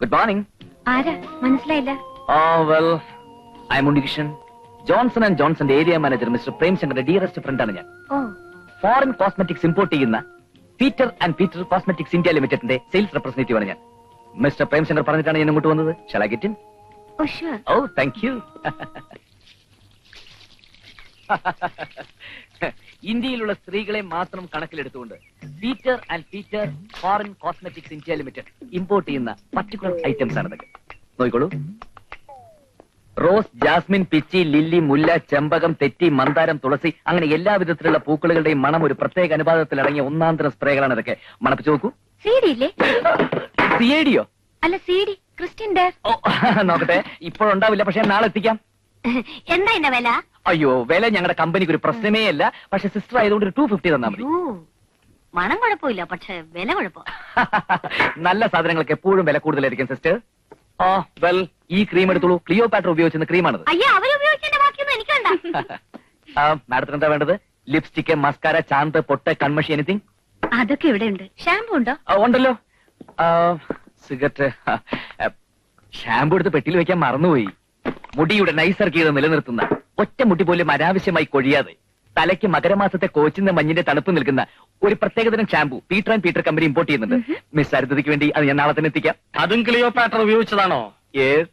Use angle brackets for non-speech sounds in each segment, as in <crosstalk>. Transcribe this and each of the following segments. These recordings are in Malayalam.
ഗുഡ് മോർണിംഗ് ആരാ? മനസ്സിലായില്ല. ഓ well I'm Unnikrishnan Johnson and ജോൺസന്റെ area manager mister പ്രേംശങ്കറിന്റെ ഡിയറസ്റ്റ് ആണ് ഞാൻ. ഓ. ഫോറിൻ കോസ്മെറ്റിക്സ് ഇമ്പോർട്ട് ചെയ്യുന്ന Peter and Peter cosmetics India ലിമിറ്റഡിന്റെ സെയിൽസ് റെപ്രസെന്റേറ്റീവ് ആണ് ഞാൻ. മിസ്റ്റർ പ്രേംശങ്കർ പറഞ്ഞിട്ടാണ് ഞാൻ ഇങ്ങോട്ട് വന്നത്. Shah get in oh sure oh thank you ഇന്ത്യയിലുള്ള സ്ത്രീകളെ മാത്രം കണക്കിലെടുത്തുകൊണ്ട് Peter and Peter foreign cosmetics India limited import ചെയ്യുന്ന പർട്ടിക്കുലർ ഐറ്റംസ് ആണ് ഇതൊക്കെ. നോക്കിക്കോളൂ. റോസ് ജാസ്മിൻ പിച്ചി ലില്ലി മുല്ല ചെമ്പകം തെറ്റി മന്ദാരം തുളസി അങ്ങനെ എല്ലാ വിധത്തിലുള്ള പൂക്കളുടെയും മണം ഒരു പ്രത്യേക അനുപാതത്തിൽ അടങ്ങിയ ഒന്നാന്തര സ്പ്രേകളാണ് ഇതൊക്കെ. മണപ്പിച്ചു നോക്കൂ. സി ഡി ഇല്ലേ സി ഐ ഡിയോ അല്ല സി ഡി ക്രിസ്ത്യൻ നോക്കട്ടെ. ഇപ്പോഴുണ്ടാവില്ല പക്ഷെ നാളെ എത്തിക്കാം. <laughs> എന്താ എന്റെ വില? അയ്യോ വില ഞങ്ങളുടെ കമ്പനിക്ക് ഒരു പ്രശ്നമേ അല്ല. പക്ഷെ സിസ്റ്റർ ആയതുകൊണ്ട് ഒരു ടു ഫിഫ്റ്റി തന്നാ മതി. മണം കുഴപ്പമില്ല പക്ഷെ വില കുഴപ്പം. <laughs> നല്ല സാധനങ്ങൾക്ക് എപ്പോഴും വില കൂടുതലായിരിക്കും സിസ്റ്റർ ഓ വെൽ ഈ ക്രീം എടുത്തോളൂ. ക്ലിയോ പാറ്റർ ഉപയോഗിച്ചിരുന്ന ക്രീമാണത് അയ്യോ അവരുപയോഗിക്കേണ്ട ബാക്കിയൊന്നും എനിക്കണ്ട മാഡത്തിന് <laughs> എന്താ വേണ്ടത്? ലിപ്സ്റ്റിക് മസ്കാര ചാന്ത് പൊട്ട് കൺമഷി എനിത്തിങ് അതൊക്കെ ഇവിടെ ഉണ്ട്? ഷാമ്പു ഉണ്ടോ ഉണ്ടല്ലോ സിഗരറ്റ് ഷാമ്പു എടുത്ത് പെട്ടിയിൽ വെക്കാൻ മറന്നുപോയി. മുടിയുടെ നൈസർഗീത നിലനിർത്തുന്ന ഒറ്റ മുടി പോലും അനാവശ്യമായി കൊഴിയാതെ തലയ്ക്ക് മകരമാസത്തെ കോച്ചിന്റെ മഞ്ഞിന്റെ തണുപ്പ് നിൽക്കുന്ന ഒരു പ്രത്യേകതരം shampoo Peter and Peter company import ചെയ്യുന്നുണ്ട്. മിസ് അരുതയ്ക്ക് വേണ്ടി അത് ഞാൻ നാളെ തന്നെ എത്തിക്കാം. അതും ക്ലിയോ പാറ്റർ ഉപയോഗിച്ചതാണോ? ചേട്ടനെ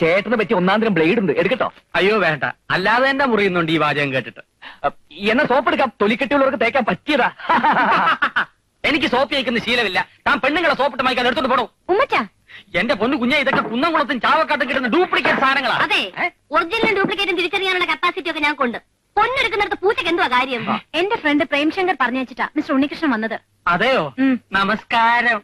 ചേട്ടന് പറ്റി ഒന്നാം തരം ബ്ലേഡ് ഉണ്ട്. എടുക്കട്ടോ? അയ്യോ വേണ്ട. അല്ലാതെ എന്റെ മുറിയുന്നുണ്ട് ഈ വാചകം കേട്ടിട്ട്. എന്നാ സോപ്പ് എടുക്കാം. തൊലിക്കെട്ടിയുള്ളവർക്ക് തേക്കാൻ പറ്റിയതാ. എനിക്ക് സോപ്പ് കഴിക്കുന്ന ശീലമില്ല. താൻ പെണ്ണുങ്ങളെ സോപ്പിട്ട് മയക്കാൻ എടുത്തോണ്ട് പോണോ ഉമ്മച്ചാ. എന്റെ പൊന്നു കുഞ്ഞ ഇതൊക്കെ കുന്നംകുളത്തും ചാവക്കാട്ടും കിട്ടുന്ന ഡ്യൂപ്ലിക്കേറ്റ് സാധനങ്ങളാ. അതെ? ഒറിജിനലും ഡ്യൂപ്ലിക്കേറ്റും തിരിച്ചറിയാനുള്ള കപ്പാസിറ്റി ഒക്കെ ഞാൻ കൊണ്ട് പൊന്നെടുക്കുന്നിടത്ത് പൂച്ചയ്ക്ക് എന്തുവാ കാര്യം? എന്റെ ഫ്രണ്ട് പ്രേംശങ്കർ പറഞ്ഞു വെച്ചിട്ടാ മിസ്റ്റർ ഉണ്ണികൃഷ്ണൻ വന്നത്. അതെയോ? നമസ്കാരം.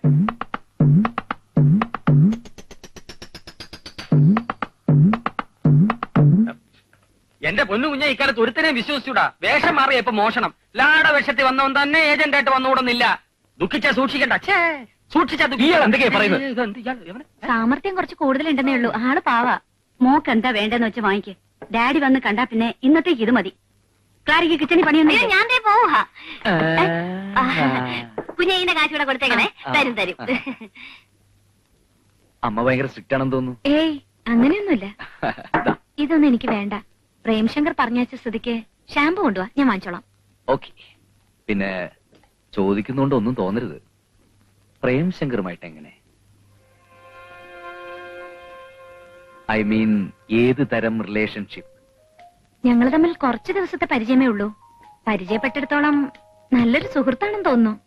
എന്റെ പൊന്നു കുഞ്ഞ ഇക്കാലത്ത് ഒരുത്തനെയും വിശ്വസിച്ചൂടാ. വേഷം മാറിയപ്പോ മോഷണം. ലാട വേഷത്തിൽ വന്നവൻ തന്നെ ഏജന്റായിട്ട് വന്നുകൂടുന്നില്ല. ദുഃഖിച്ചാ സൂക്ഷിക്കണ്ട. ഛേ, സൂക്ഷിച്ചാ? സാമർത്ഥ്യം കുറച്ച് കൂടുതലുണ്ടെന്നേ ഉള്ളൂ. ആൾ പാവാ. മോക്ക് എന്താ വേണ്ടെന്ന് വെച്ച് വാങ്ങിക്ക്. ഡാഡി വന്ന് കണ്ടാ പിന്നെ ഇന്നത്തേക്ക് ഇത് മതി. ക്ലാരിക്ക് കിച്ചണി പണിയൊന്നും ഞാൻ പോവാ കുഞ്ഞിന്റെ കാശ് കൂടെ കൊടുത്തേക്കണേ. തരും തരും. അമ്മ ഭയങ്കര സ്ട്രിക്റ്റ് ആണെന്ന് തോന്നുന്നു. ഏയ് അങ്ങനെയൊന്നുമില്ല. ഇതൊന്നും എനിക്ക് വേണ്ട. പ്രേംശങ്കർ പറഞ്ഞ സ്ഥിതിക്ക് ഷാമ്പു കൊണ്ടുവാ. ഞാൻ വാങ്ങിച്ചോളാം. ഓക്കെ. പിന്നെ ചോദിക്കുന്നോണ്ട് ഒന്നും തോന്നരുത്. പ്രേം ശങ്കറുമായിട്ട് എങ്ങനെ ഐ മീൻ ഏത് തരം റിലേഷൻഷിപ്പ്? ഞങ്ങൾ തമ്മിൽ കുറച്ച് ദിവസത്തെ പരിചയമേ ഉള്ളൂ. പരിചയപ്പെട്ടിടത്തോളം നല്ലൊരു സുഹൃത്താണെന്ന് തോന്നുന്നു.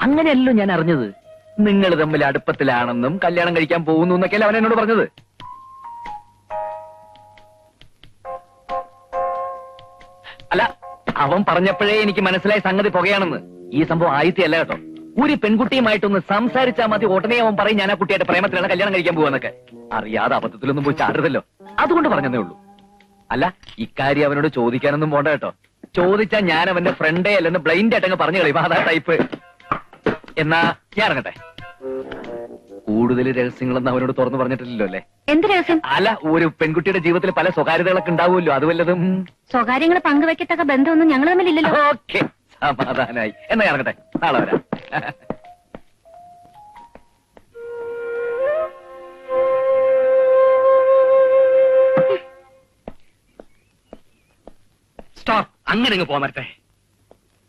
അങ്ങനെയല്ലോ ഞാൻ അറിഞ്ഞത്. നിങ്ങൾ തമ്മിൽ അടുപ്പത്തിലാണെന്നും കല്യാണം കഴിക്കാൻ പോകുന്നു എന്നൊക്കെയല്ലേ അവൻ എന്നോട് പറഞ്ഞത്. അല്ല അവൻ പറഞ്ഞപ്പോഴേ എനിക്ക് മനസ്സിലായ സംഗതി പുകയാണെന്ന്. ഈ സംഭവം ആയിത്തല്ല കേട്ടോ. ഒരു പെൺകുട്ടിയുമായിട്ടൊന്ന് സംസാരിച്ചാൽ മതി ഉടനെ അവൻ പറയും ഞാൻ ആ കുട്ടിയായിട്ട് പ്രേമത്തിലാണ് കല്യാണം കഴിക്കാൻ പോവാന്നൊക്കെ. അറിയാതെ അബദ്ധത്തിലൊന്നും പോയി ചാടരുതല്ലോ. അതുകൊണ്ട് പറഞ്ഞതേ ഉള്ളൂ. അല്ല ഇക്കാര്യം അവനോട് ചോദിക്കാനൊന്നും പോണ്ട കേട്ടോ. ചോദിച്ചാ ഞാൻ അവന്റെ ഫ്രണ്ടേ അല്ലെന്ന് ബ്ലൈൻഡ് ആയിട്ടങ്ങ് പറഞ്ഞു കളയും. അതാ ടൈപ്പ് എന്നാ ഞാൻ ഇറങ്ങട്ടെ. കൂടുതൽ രഹസ്യങ്ങളൊന്നും അവനോട് തുറന്നു പറഞ്ഞിട്ടില്ലല്ലോ അല്ലേ? എന്ത് രഹസ്യം? അല്ല ഒരു പെൺകുട്ടിയുടെ ജീവിതത്തിൽ പല സ്വകാര്യതകളൊക്കെ ഉണ്ടാവുമല്ലോ അത് വല്ലതും? സ്വകാര്യങ്ങൾ പങ്കുവെക്കത്തക്ക ബന്ധമൊന്നും ഞങ്ങൾ തമ്മിലില്ലല്ലോ. ഓക്കെ സമാധാനായി. എന്നാ ഇറങ്ങട്ടെ നാളെ വരാം. സ്റ്റോപ്പ് അങ്ങനെ അങ്ങ് പോകാൻ വരട്ടെ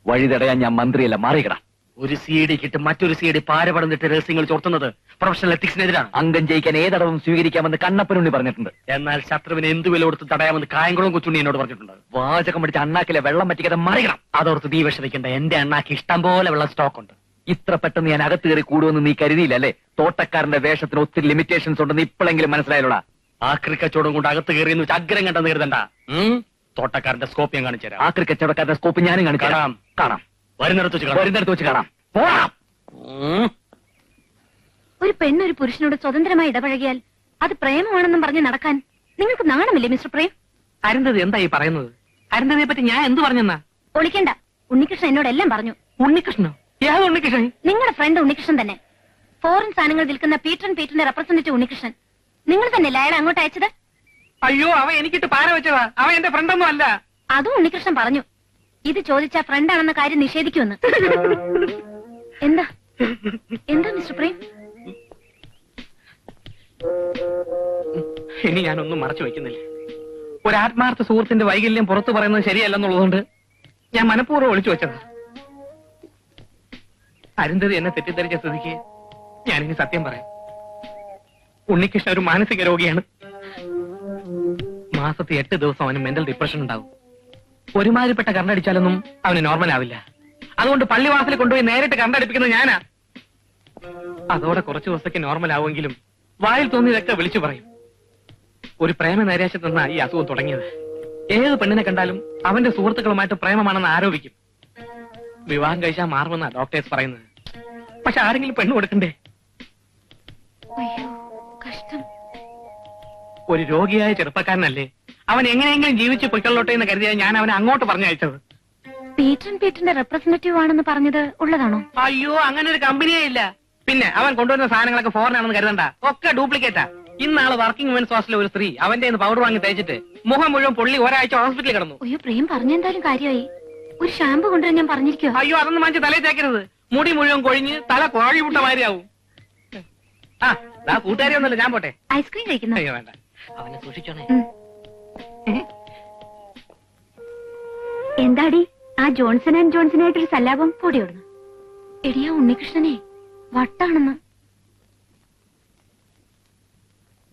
വഴി തടയാൻ ഞാൻ മന്ത്രിയല്ല മാറിയിക്കട. ഒരു സി ഡി കിട്ട്. മറ്റൊരു സി ഡി പാരപടന്നിട്ട് രഹസ്യങ്ങൾ ചോർത്തുന്നത് പ്രൊഫഷണൽ എത്തിക്സിനെതിരാണ് അംഗം ജയിക്കാൻ ഏതടവും സ്വീകരിക്കാമെന്ന് കണ്ണപ്പനുണ്ണി പറഞ്ഞിട്ടുണ്ട്. എന്നാൽ ശത്രുവിനെ എന്ത് വില കൊടുത്ത് തടയാമെന്ന് കായംകുളം കൊച്ചുണ്ണി എന്നോട് പറഞ്ഞിട്ടുണ്ട്. വാചകം പിടിച്ച അണ്ണാക്കിലെ വെള്ളം പറ്റിക്കാതെ മറികണം അതോർത്ത് നീ വിഷമിക്കേണ്ട. എന്റെ അണ്ണാക്ക് ഇഷ്ടം പോലെ വെള്ളം സ്റ്റോക്ക് ഉണ്ട്. ഇത്ര പെട്ടെന്ന് ഞാൻ അകത്ത് കയറി കൂടുമെന്ന് നീ കരുതിയില്ല അല്ലേ? തോട്ടക്കാരന്റെ വേഷത്തിന് ഒത്തിരി ലിമിറ്റേഷൻസ് ഉണ്ടെന്ന് ഇപ്പോഴെങ്കിലും മനസ്സിലായല്ലോടാ? ആക്രി കച്ചവടം കൊണ്ട് അകത്ത് കയറി എന്ന് വെച്ച് അഗ്രം കണ്ടെന്ന് കരുതണ്ട? തോട്ടക്കാരന്റെ സ്കോപ്പ് ഞാൻ കാണിച്ചു തരാം ആക്രി കച്ചവടക്കാരന്റെ സ്കോപ്പ് ഞാനും കാണിക്കാം കാണാം. കാണാം. വരുന്നിടത്ത് വെച്ച് കാണാം. വരുന്നിടത്ത് വെച്ച് കാണാം. പോടാം. ഒരു പെണ്ണൊരു ഒരു പുരുഷനോട് സ്വതന്ത്രമായി ഇടപഴകിയാൽ അത് പ്രേമമാണെന്നും പറഞ്ഞ് നടക്കാൻ നിങ്ങൾക്ക് നാണമില്ലേ മിസ്റ്റർ പ്രേം? അരുന്ധതി എന്തായി ഈ പറയുന്നത്? അരുന്ധതിയെ പറ്റി ഞാൻ എന്ത് പറഞ്ഞെന്നാ? ഒളിക്കണ്ട. ഉണ്ണികൃഷ്ണൻ എന്നോട് എല്ലാം പറഞ്ഞു. ഉണ്ണികൃഷ്ണനോ? ഏത് ഉണ്ണികൃഷ്ണൻ? നിങ്ങളുടെ ഫ്രണ്ട് ഉണ്ണികൃഷ്ണൻ തന്നെ. ഫോറിൻ സാധനങ്ങൾ വിൽക്കുന്ന പീറ്റർ ആൻഡ് പീറ്ററിന്റെ റെപ്രസെന്റേറ്റീവ് ഉണ്ണികൃഷ്ണൻ. നിങ്ങൾ തന്നെ ലയട അങ്ങോട്ട് അയച്ചത്? അയ്യോ അവ എനിക്കിട്ട് പാര വെച്ചതാ. അവ എന്റെ ഫ്രണ്ടൊന്നും അല്ല. അതും ഉണ്ണികൃഷ്ണൻ പറഞ്ഞു. ഇത് ചോദിച്ചാ ഫ്രണ്ടാണെന്ന കാര്യം നിഷേധിക്കുമെന്ന്. എന്താ? എന്താ മിസ്റ്റർ പ്രേം? ഇനി ഞാനൊന്നും മറച്ചു വയ്ക്കുന്നില്ല. ഒരു ആത്മാർത്ഥ സുഹൃത്തിന്റെ വൈകല്യം പുറത്തു പറയുന്നത് ശരിയല്ലെന്നുള്ളതുകൊണ്ട് ഞാൻ മനഃപൂർവം ഒളിച്ചു വെച്ചത്. അരുന്ധതി എന്നെ തെറ്റിദ്ധരിച്ച സ്ഥിതിക്ക് ഞാനിനി സത്യം പറയാം. ഉണ്ണികൃഷ്ണൻ ഒരു മാനസിക രോഗിയാണ്. മാസത്തെ എട്ട് ദിവസം അവന് മെന്റൽ ഡിപ്രഷൻ ഉണ്ടാവും. ഒരുമാതിരിപ്പെട്ട കണ്ടടിച്ചാലൊന്നും അവന് നോർമൽ ആവില്ല. അതുകൊണ്ട് പള്ളിവാസൽ കൊണ്ടുപോയി നേരിട്ട് കണ്ടടിപ്പിക്കുന്നത് ഞാനാ. അതോടെ കുറച്ചു ദിവസത്തേക്ക് നോർമൽ ആവുമെങ്കിലും വായിൽ തോന്നിയതൊക്കെ വിളിച്ചു പറയും. ഒരു പ്രേമ നൈരാശ്യത്തിൽ നിന്നാ ഈ അസുഖം തുടങ്ങിയത്. ഏത് പെണ്ണിനെ കണ്ടാലും അവന്റെ സുഹൃത്തുക്കളുമായിട്ട് പ്രേമമാണെന്ന് ആരോപിക്കും. വിവാഹം കഴിച്ചാൽ മാറുമെന്നാ ഡോക്ടേഴ്സ് പറയുന്നത്. പക്ഷെ ആരെങ്കിലും പെണ്ണ് കൊടുക്കണ്ടേ? ഒരു രോഗിയായ ചെറുപ്പക്കാരനല്ലേ? അവൻ എങ്ങനെയെങ്കിലും ജീവിച്ച് പൊയ്ക്കൊള്ളോട്ടെ എന്ന് കരുതിയാണ് ഞാൻ അവനെ അങ്ങോട്ട് പറഞ്ഞയച്ചത്. പീറ്റർ പീറ്ററിന്റെ റെപ്രസെന്റേറ്റീവ് ആണെന്ന് പറഞ്ഞത് ഉള്ളതാണോ? അയ്യോ അങ്ങനെ ഒരു കമ്പനിയേ ഇല്ല. പിന്നെ അവൻ കൊണ്ടുവരുന്ന സാധനങ്ങളൊക്കെ ഫോറിൻ ആണെന്ന് കരുതണ്ട. ഒക്കെ ഡ്യൂപ്ലിക്കേറ്റാ ഇന്നാൾ വർക്കിംഗ് വുമൻസ് ഹോസ്റ്റലിലെ ഒരു സ്ത്രീ. അവന്റെ പൗഡർ വാങ്ങി തേച്ചിട്ട് മുഖം മുഴുവൻ പൊള്ളി ഒരാഴ്ച ഹോസ്പിറ്റലിൽ കിടന്നു. അയ്യോ പ്രേം പറഞ്ഞെന്തായാലും കാര്യമായി. ഒരു ഷാമ്പു കൊണ്ടുവരാൻ ഞാൻ പറഞ്ഞിരിക്കോ അയ്യോ അതൊന്നും വാങ്ങിച്ച് തലയിൽ തേക്കരുത്. മുടി മുഴുവൻ കൊഴിഞ്ഞ് തല കോഴി വിട്ട മാതിരിയാവും. ആ കൂട്ടുകാരി ഒന്നുമില്ല ഞാൻ പോട്ടെ. ഐസ്ക്രീം കഴിക്കുന്നു? അയ്യോ വേണ്ട. അവനെ സൂക്ഷിച്ചോണേ. എന്താടി? ആ ജോൺസൺ ആൻഡ് ജോൺസൺ ആയിട്ടൊരു സല്ലാപം പൊടിയോടുന്നു എടിയാ ഉണ്ണികൃഷ്ണനെ വട്ടാണെന്ന്.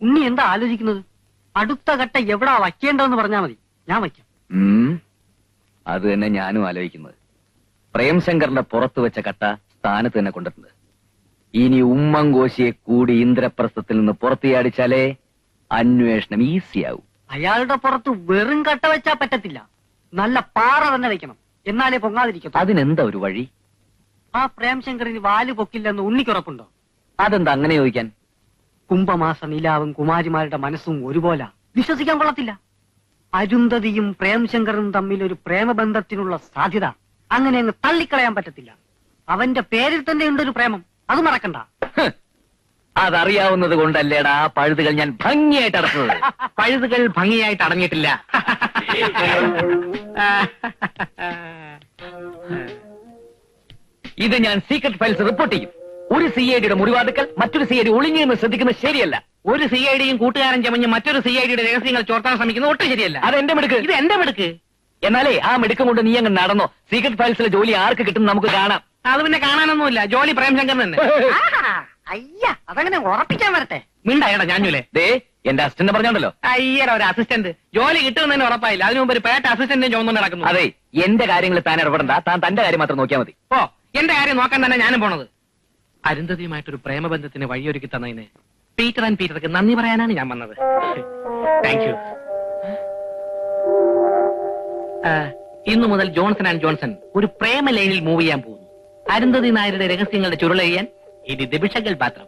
ഉണ്ണി എന്താ ആലോചിക്കുന്നത്? അടുത്ത ഘട്ട എവിടാ വയ്ക്കേണ്ടതെന്ന് പറഞ്ഞാ മതി. ഞാൻ വയ്ക്കാം. അത് തന്നെ ഞാനും ആലോചിക്കുന്നത്. പ്രേംശങ്കറിന്റെ പുറത്തു വെച്ച കട്ട സ്ഥാനത്ത് തന്നെ കൊണ്ടിട്ടുണ്ട്. ഇനി ഉമ്മങ്കോശിയെ കൂടി ഇന്ദ്രപ്രസ്ഥത്തിൽ നിന്ന് പുറത്തിയാടിച്ചാലേ അന്വേഷണം ഈസിയാവും. അയാളുടെ പുറത്ത് വെറും കട്ട വെച്ചാ പറ്റത്തില്ല. നല്ല പാറ തന്നെ വെക്കണം. എന്നാലേ പൊങ്ങാതിരിക്കും അതിനെന്താ ഒരു വഴി? ആ പ്രേംശങ്കറിന് വാൽ പൊക്കില്ലെന്ന് ഉണ്ണിക്കുറപ്പുണ്ടോ അതെന്താ അങ്ങനെ ചോദിക്കാൻ? കുംഭമാസ നിലാവും കുമാരിമാരുടെ മനസ്സും ഒരുപോലെ. വിശ്വസിക്കാൻ കൊള്ളത്തില്ല. അരുന്ധതിയും പ്രേംശങ്കറും തമ്മിൽ ഒരു പ്രേമബന്ധത്തിനുള്ള സാധ്യത. അങ്ങനെ അങ്ങ് തള്ളിക്കളയാൻ പറ്റത്തില്ല. അവന്റെ പേരിൽ തന്നെ ഉണ്ടൊരു പ്രേമം. അത് മറക്കണ്ട. അതറിയാവുന്നത് കൊണ്ടല്ലേടാ ആ പഴുതുകൾ ഞാൻ ഭംഗിയായിട്ട് അടച്ചത് പഴുതുകൾ ഭംഗിയായിട്ട് അടങ്ങിയിട്ടില്ല. ഇത് ഞാൻ സീക്രട്ട് ഫയൽസ് റിപ്പോർട്ട് ചെയ്യും. ഒരു സി ഐ ഡിയുടെ മുറിവാതുക്കൾ മറ്റൊരു സി ഐ ഡി ഒളിഞ്ഞു എന്ന് ശ്രദ്ധിക്കുന്നത് ശരിയല്ല. ഒരു സി ഐ ഡിയും കൂട്ടുകാരൻ ചമഞ്ഞ് മറ്റൊരു സി ഐ ഡിയുടെ രഹസ്യങ്ങൾ ചോർത്താൻ ശ്രമിക്കുന്നത് ഒട്ടും ശരിയല്ല. അത് എന്റെ മെടുക്ക്. ഇത് എന്റെ മെടുക്ക്. എന്നാലേ ആ മിടുക്കം കൊണ്ട് നീ അങ്ങ് നടന്നോ. സീക്രട്ട് ഫയൽസിലെ ജോലി ആർക്ക് കിട്ടും നമുക്ക് കാണാം. അത് പിന്നെ കാണാനൊന്നുമില്ല. ജോലി പ്രേംശങ്കർ തന്നെ അയ്യ അതങ്ങനെ ഉറപ്പിക്കാൻ വരട്ടെ. മിണ്ടായടാ ഞാനുലേ ദേ എന്റെ അസിസ്റ്റന്റ് പറഞ്ഞോണ്ടല്ലോ. അയ്യടാ ഒരു അസിസ്റ്റന്റ് ജോലി കിട്ടുമെന്ന് ഉറപ്പായില്ല. അതിനു മുമ്പ് ഒരു പേട്ട അസിസ്റ്റന്റിനെ ചോദിച്ചു നടക്കുന്നു. അതെ എന്റെ കാര്യങ്ങൾ താൻ ഇടപെടണ്ട. താൻ തന്റെ കാര്യം മാത്രം നോക്കിയാൽ മതി. ഓ എന്റെ കാര്യം നോക്കാൻ തന്നെ ഞാനും പോണത്. അരുന്ധതിയുമായിട്ടൊരു പ്രേമബന്ധത്തിന് വഴിയൊരുക്കി തന്നതിന് പീറ്റർ ആൻഡ് പീറ്റർക്ക് നന്ദി പറയാനാണ് ഞാൻ വന്നത്. താങ്ക് യു ഇന്നു മുതൽ ജോൺസൺ ആൻഡ് ജോൺസൺ ഒരു പ്രേമ ലൈനിൽ മൂവ് ചെയ്യാൻ പോകുന്നു. അരുന്ധതി നായരുടെ രഹസ്യങ്ങളുടെ ചുരുളയ്യാൻ ഇനി ദിബിഷകൽ പാത്രം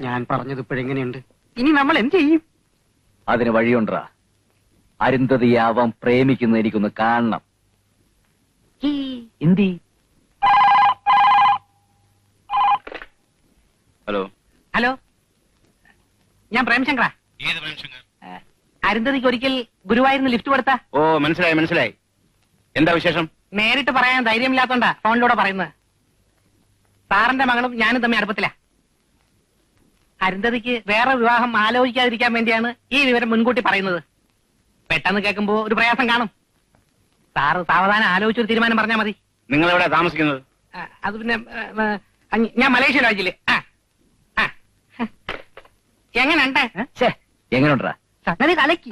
ഞാൻ പറഞ്ഞത് ഇപ്പോഴെങ്ങനെയുണ്ട്? ഇനി നമ്മൾ എന്ത് ചെയ്യും? അതിന് വഴിയുണ്ടാ അരുന്ധതിയാവാൻ പ്രേമിക്കുന്ന എനിക്കൊന്ന് കാണണം. എന്തി? ഹലോ. ഹലോ. ഞാൻ പ്രേംശങ്കറാ. ഏത് പ്രേംശങ്കർ? അരുന്ധതിക്ക് ഒരിക്കൽ ഗുരുവായൂരിന്ന് ലിഫ്റ്റ് കൊടുത്താ. ഓ മനസ്സിലായി മനസ്സിലായി. എന്താ വിശേഷം? നേരിട്ട് പറയാൻ ധൈര്യമില്ലാത്തോണ്ടാ ഫോണിലൂടെ പറയുന്നത്. സാറിന്റെ മകളും ഞാനും തമ്മിൽ അടുപ്പത്തില്ല അരുന്ധതിക്ക് വേറെ വിവാഹം ആലോചിക്കാതിരിക്കാൻ വേണ്ടിയാണ് ഈ വിവരം മുൻകൂട്ടി പറയുന്നത്. പെട്ടെന്ന് കേൾക്കുമ്പോ ഒരു പ്രയാസം കാണും. സാറ് സാവധാനം ആലോചിച്ചൊരു തീരുമാനം പറഞ്ഞാൽ മതി. നിങ്ങൾ എവിടെ താമസിക്കുന്നത്? ആ, അത് പിന്നെ ആ, ആ, ഞാൻ മലേഷ്യ രാജ്യത്തിൽ ആ ആ. എങ്ങനുണ്ട്? ഛേ എങ്ങനെയുണ്ടാ സംഗതി കലക്കി.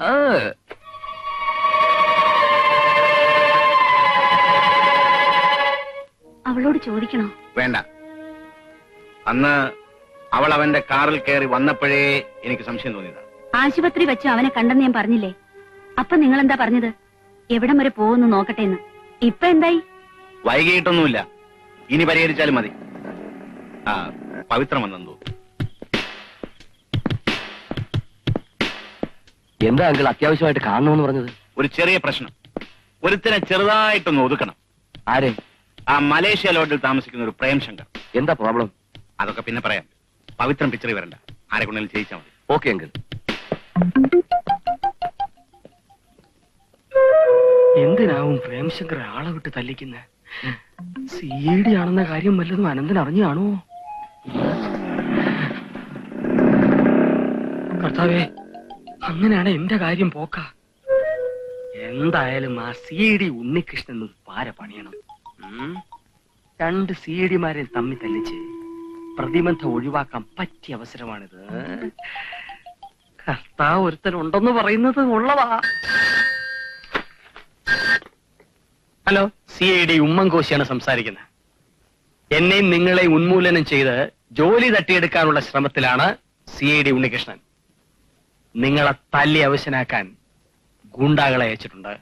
അവളോട് ചോദിക്കണോ? വേണ്ട. അന്ന് അവൾ അവന്റെ കാറിൽ കയറി വന്നപ്പോഴേ എനിക്ക് സംശയം തോന്നിയതാ. ആശുപത്രി വെച്ച് അവനെ കണ്ടെന്ന് ഞാൻ പറഞ്ഞില്ലേ? അപ്പൊ നിങ്ങൾ എന്താ പറഞ്ഞത്? എവിടം വരെ പോകുന്നു നോക്കട്ടെ എന്ന് ഇപ്പൊ എന്തായി? വൈകിട്ടൊന്നുമില്ല ഇനി പരിഹരിച്ചാലും മതി. ആ പവിത്രം വന്നെന്തോ എന്താ അങ്കിൾ അത്യാവശ്യമായിട്ട് കാണണമെന്ന് പറഞ്ഞത്? ഒരു ചെറിയ പ്രശ്നം. ഒരുത്തിനെ ചെറുതായിട്ടൊന്ന് ഒതുക്കണം. ആരെ? ആ മലേഷ്യ ലോഡിൽ താമസിക്കുന്ന ഒരു പ്രേംശങ്കർ എന്താ പ്രോബ്ലം? അതൊക്കെ പിന്നെ പറയാം. പവിത്രം പിക്ചറിൽ വരണ്ട. ആരെ കൊണ്ടെങ്കിലും ചെയ്യിച്ചാൽ മതി. Okay uncle. എന്തിനാവും പ്രേംശങ്കർ ആളെ വിട്ട് തല്ലിക്കുന്നെ? ഡി ആണെന്ന കാര്യം വല്ലതും അനന്തൻ അറിഞ്ഞാണോ കർത്താവേ അങ്ങനെയാണ് എന്റെ കാര്യം പോക്ക. എന്തായാലും ആ സി ഡി ഉണ്ണികൃഷ്ണൻ പാര പണിയണം? രണ്ട് സി ഡിമാരെ തമ്മിൽ തല്ലിച്ച് പ്രതിബന്ധം ഒഴിവാക്കാൻ പറ്റിയ അവസരമാണിത്. കർത്താവ് ഒരുത്തൻ ഉണ്ടെന്ന് പറയുന്നത് ഉള്ളതാ. ഹലോ സി ഐ ഡി ഉമ്മൻകോശിയാണ് സംസാരിക്കുന്നത്. എന്നെയും നിങ്ങളെയും ഉന്മൂലനം ചെയ്ത് ജോലി തട്ടിയെടുക്കാനുള്ള ശ്രമത്തിലാണ് സി ഐ ഡി ഉണ്ണികൃഷ്ണൻ. നിങ്ങളെ തല്ലി അവശനാക്കാൻ ഗുണ്ടാകളെ അയച്ചിട്ടുണ്ട്.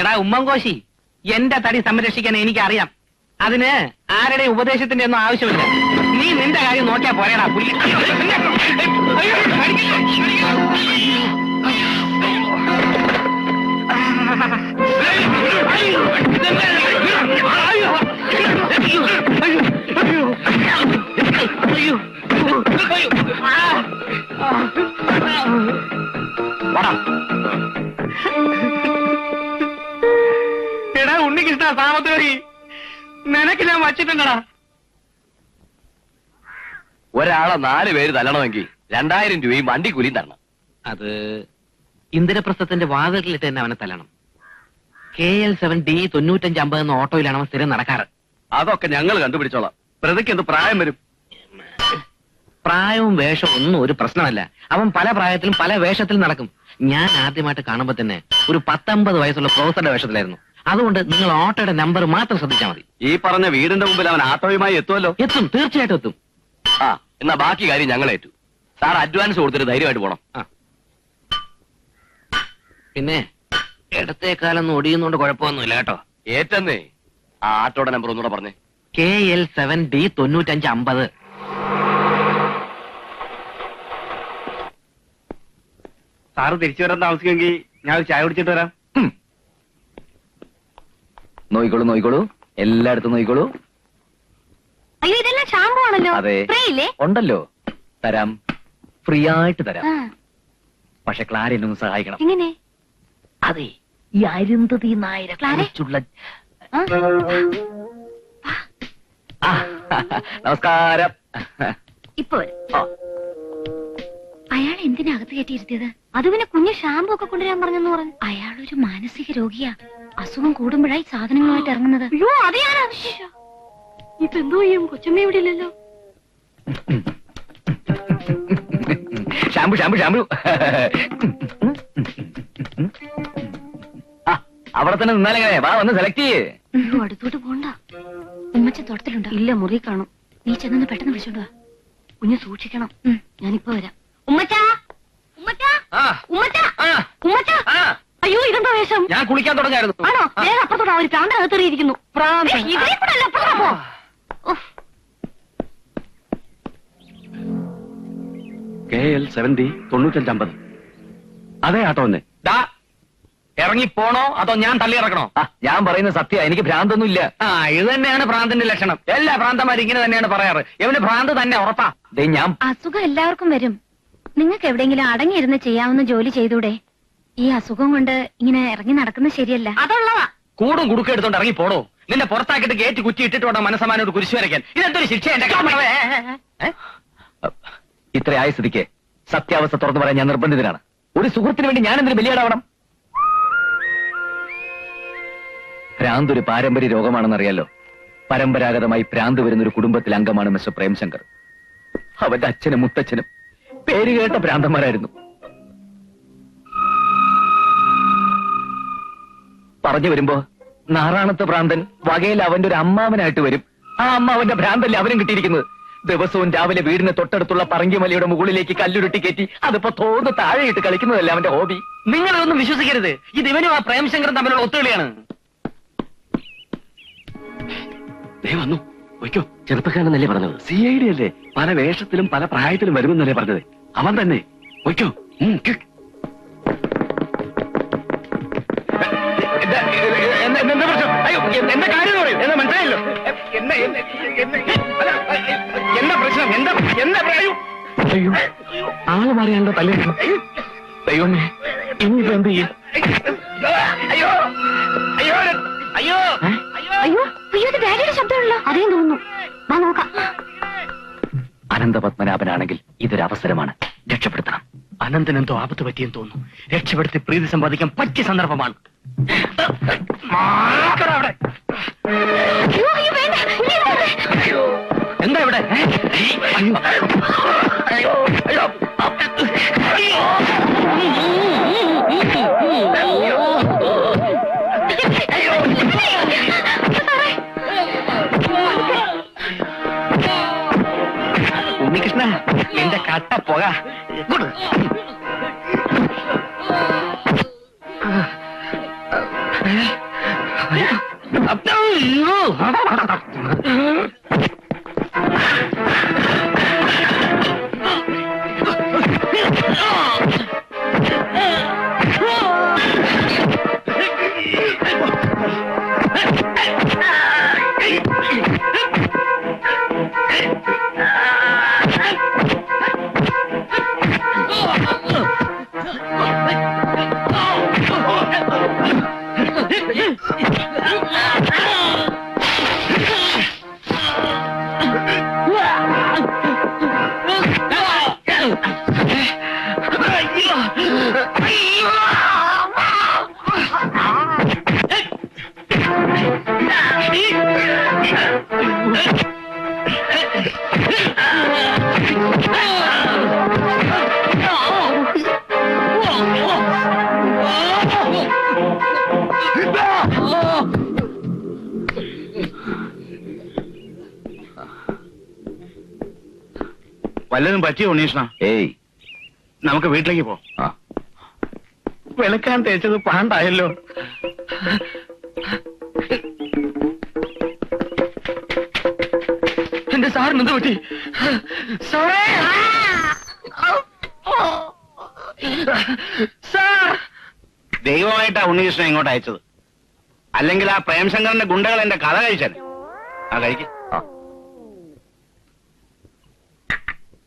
എടാ ഉമ്മൻകോശി എന്റെ തടി സംരക്ഷിക്കാൻ എനിക്കറിയാം അതിന് ആരുടെ ഉപദേശത്തിന്റെ ഒന്നും ആവശ്യമില്ല നീ നിന്റെ കാര്യം നോക്കിയാ പോരാടാ പുലി. എടാ ഉണ്ണികൃഷ്ണ സാമത്തോരി നിനക്ക് ഞാൻ വച്ചിട്ടുണ്ടടാ ഒരാളെ നാല് പേര് തല്ലണമെങ്കിൽ രണ്ടായിരം രൂപയും വണ്ടി കുലി തരണം. അത് ഇന്ദിരപ്രസ്ഥത്തിന്റെ വാതിലിട്ട് തന്നെ അവനെ തല്ലണം. കെ എൽ സെവൻ ഡി തൊണ്ണൂറ്റഞ്ച് അമ്പത് എന്ന ഓട്ടോയിലാണ് അവൻ സ്ഥിരം നടക്കാറ്. അതൊക്കെ ഞങ്ങൾ കണ്ടുപിടിച്ചോളാം. പ്രതിക്ക് എന്ത് പ്രായം വരും? പ്രായവും വേഷവും ഒന്നും ഒരു പ്രശ്നമല്ല. അവൻ പല പ്രായത്തിലും പല വേഷത്തിലും നടക്കും. ഞാൻ ആദ്യമായിട്ട് കാണുമ്പോ തന്നെ ഒരു പത്തൊമ്പത് വയസ്സുള്ള പ്രൊഫസറുടെ വേഷത്തിലായിരുന്നു. അതുകൊണ്ട് നിങ്ങൾ ഓട്ടോയുടെ നമ്പർ മാത്രം ശ്രദ്ധിച്ചാൽ മതി. ഈ പറഞ്ഞ വീടിന്റെ മുമ്പിൽ അവൻ ആട്ടോയുമായി എത്തുമല്ലോ എത്തും തീർച്ചയായിട്ടും എത്തും. ആ എന്നാ ബാക്കി കാര്യം ഞങ്ങൾ ഏറ്റു. സാർ അഡ്വാൻസ് കൊടുത്തിട്ട് ധൈര്യമായിട്ട് പോണം. ആ. പിന്നെ ഇടത്തേക്കാലം ഒടിയുന്നോണ്ട് കുഴപ്പമൊന്നുമില്ല കേട്ടോ. ഏറ്റന്നേ. ആ ആട്ടോയുടെ നമ്പർ ഒന്നുകൂടെ പറഞ്ഞേ. കെ എൽ സെവൻ ഡി തൊണ്ണൂറ്റഞ്ച് അമ്പത്. സാറ് തിരിച്ചു വരാൻ താമസിക്കുമെങ്കിൽ ഞാൻ ഒരു ചായ കുടിച്ചിട്ട് വരാം. നോയിക്കോളൂ നോയിക്കോളൂ. എല്ലായിടത്തും നോയിക്കോളൂ. അയ്യോ ഇതെല്ലാം ഷാമ്പു ആണല്ലോ. അതെ. സ്പ്രേ ഇല്ലേ? ഉണ്ടല്ലോ. തരാം. ഫ്രീ ആയിട്ട് തരാം. ആ, പക്ഷെ ക്ലാര എന്നെ ഒന്ന് സഹായിക്കണം. എങ്ങനെ? അതെ ഈ അരുന്ധതി നായരെ ക്ലാരെ? കുറിച്ചുള്ള ആ? ആ, നമസ്കാരം. ഇപ്പൊ വരും. ആ, അയാൾ എന്തിനാ അകത്ത് കയറ്റിയിരുത്തിയത് അത് പിന്നെ കുഞ്ഞ് ഷാമ്പു ഒക്കെ കൊണ്ടുവരാൻ പറഞ്ഞെന്ന് പറഞ്ഞു. അയാളൊരു മാനസിക രോഗിയാ. അസുഖം കൂടുമ്പോഴായി സാധനങ്ങളുമായിട്ട് ഇറങ്ങുന്നത്. അയ്യോ അത് ഇപ്പൊ എന്തോ ചെയ്യും കൊച്ചമ്മ ഇവിടെ ഇല്ലല്ലോ. ഷാമ്പു ഷാമ്പു ഷാമ്പു ആ, അവിടെ തന്നെ നിന്നാലെങ്ങനെ വാ വന്ന് സെലക്ട് ചെയ്യേ. അടുത്തോട്ട് പോണ്ട. ഉമ്മച്ച തോട്ടത്തിലുണ്ടോ? ഇല്ല മുറി കാണും. നീ ചെന്നു പെട്ടെന്ന് വിളിച്ചോണ്ട് കുഞ്ഞു സൂക്ഷിക്കണം. ഞാനിപ്പോ വരാം. ഉമ്മച്ചാ! ഉമ്മച്ചാ! ആ, ഉമ്മച്ചാ! ആ, ഉമ്മച്ച! ആ, അയ്യോ ഇതെന്താ വേഷം? ഞാൻ കുളിക്കാൻ തുടങ്ങായിരുന്നു. ആണോ? വേറെ അപ്പുറത്തോടാ ഒരു പ്രാന്തൻ അകത്തേറിയിരിക്കുന്നു ഇതിലെ കൂടെ അല്ല അപ്പുറത്തോടാ പോ. ഉഫ്. കെ എൽ സെവന്റി തൊണ്ണൂറ്റഞ്ചമ്പത്. അതെ ആട്ടോ ദാ, ഇറങ്ങി പോണോ അതോ ഞാൻ തള്ളി ഇറക്കണോ ആ ഞാൻ പറയുന്ന സത്യ എനിക്ക് ഭ്രാന്തൊന്നും ഇല്ല ആ ഇത് തന്നെയാണ് ഭ്രാന്തിന്റെ ലക്ഷണം. എല്ലാ ഭ്രാന്തന്മാരും ഇങ്ങനെ തന്നെയാണ് പറയാറ്. ഇവന് ഭ്രാന്ത് തന്നെ ഉറപ്പാ. ദേ ഞാൻ അസുഖം എല്ലാവർക്കും വരും. നിങ്ങൾക്ക് എവിടെയെങ്കിലും അടങ്ങിയിരുന്ന് ചെയ്യാവുന്ന ജോലി ചെയ്തൂടെ? ഈ അസുഖം കൊണ്ട് ഇങ്ങനെ ഇറങ്ങി നടക്കുന്നത് ശരിയല്ല. അതുള്ളതാ. കൂടും കുടുക്ക എടുത്തോണ്ട് ഇറങ്ങി പോടോ നിന്നെ പുറത്താക്കിട്ട് ഗേറ്റ് കുറ്റി ഇട്ടിട്ട് വേണം മനസ്സമാനം ഒരു കുരിശു വരയ്ക്കാൻ. ഇതെന്തൊരു ശിക്ഷ എന്റെ? ഇത്ര ആയ സ്ഥിതിക്ക് സത്യാവസ്ഥ തുറന്നു പറയാൻ ഞാൻ നിർബന്ധിതനാണ്. ഒരു സുഹൃത്തിന് വേണ്ടി ഞാൻ എന്തിനു ബലിയാടാവണം? ഭ്രാന്ത് ഒരു പാരമ്പര്യ രോഗമാണെന്നറിയാലോ. പരമ്പരാഗതമായി ഭ്രാന്ത് വരുന്ന ഒരു കുടുംബത്തിൽ അംഗമാണ് മിസ്റ്റർ പ്രേംശങ്കർ. അവന്റെ അച്ഛനും മുത്തച്ഛനും പേര് കേട്ട ഭ്രാന്തന്മാരായിരുന്നു. പറഞ്ഞു വരുമ്പോ നാറാണത്തെ ഭ്രാന്തൻ വകയിൽ അവന്റെ ഒരു അമ്മാവനായിട്ട് വരും. ആ അമ്മാവന്റെ ഭ്രാന്തല്ലേ അവനും കിട്ടിയിരിക്കുന്നത്? ദിവസവും രാവിലെ വീടിന് തൊട്ടടുത്തുള്ള പറങ്കിമലയുടെ മുകളിലേക്ക് കല്ലുരുട്ടി കയറ്റി അതിപ്പോ തോന്നു താഴെയിട്ട് കളിക്കുന്നതല്ല അവന്റെ ഹോബി. നിങ്ങളൊന്നും വിശ്വസിക്കരുത്. ഇത് ഇവനും ആ പ്രേംശങ്കറും തമ്മിലുള്ള ഒത്തുകളിയാണ്. വന്നു. വയ്ക്കോ. ചെറുപ്പക്കാരനല്ലേ പറഞ്ഞത്? സി ഐ ഡി അല്ലേ? പല വേഷത്തിലും പല പ്രായത്തിലും വരുമെന്നല്ലേ പറഞ്ഞത്. അവൻ തന്നെ. വയ്ക്കോ. എന്താ- പ്രശ്നം? അയ്യോ എന്ത്- കാര്യം പറയൂ. എന്താ മനസ്സിലായല്ലോ? എന്താ പ്രശ്നം? എന്താ എന്താ പറയൂ അയ്യോ ആൾ മാറിയാണ്ടോ തല്ലി ദൈവമേ ഇനിയിപ്പോ എന്ത് ചെയ്യും? അയ്യോ അയ്യോ അയ്യോ അയ്യോ. ഇത് ഡാഡിയുടെ ശബ്ദമാണല്ലോ. അതേ തോന്നുന്നു. വാ നോക്കാം. അനന്തപത്മനാഭനാണെങ്കിൽ ഇതൊരു അവസരമാണ് രക്ഷപ്പെടുത്തണം. അനന്തൻ എന്തോ ആപത്ത് പറ്റിയെന്ന് തോന്നുന്നു രക്ഷപ്പെടുത്തി പ്രീതി സമ്പാദിക്കാൻ പറ്റിയ സന്ദർഭമാണ് അവിടെ. പറ്റിയോ ഉണ്ണീഷണ ഏയ്. നമുക്ക് വീട്ടിലേക്ക് പോ. ആ. വെളുക്കാൻ തേച്ചത് പാണ്ടായല്ലോ. എന്റെ സാറിന് എന്ത് പറ്റി? സാറേ! സാർ! ദൈവമായിട്ടാ ഉണ്ണികൃഷ്ണൻ ഇങ്ങോട്ട് അയച്ചത്. അല്ലെങ്കിൽ ആ പ്രേംശങ്കറിന്റെ ഗുണ്ടകൾ എന്റെ കഥ കഴിച്ചാൽ. ആ കഴിക്ക്.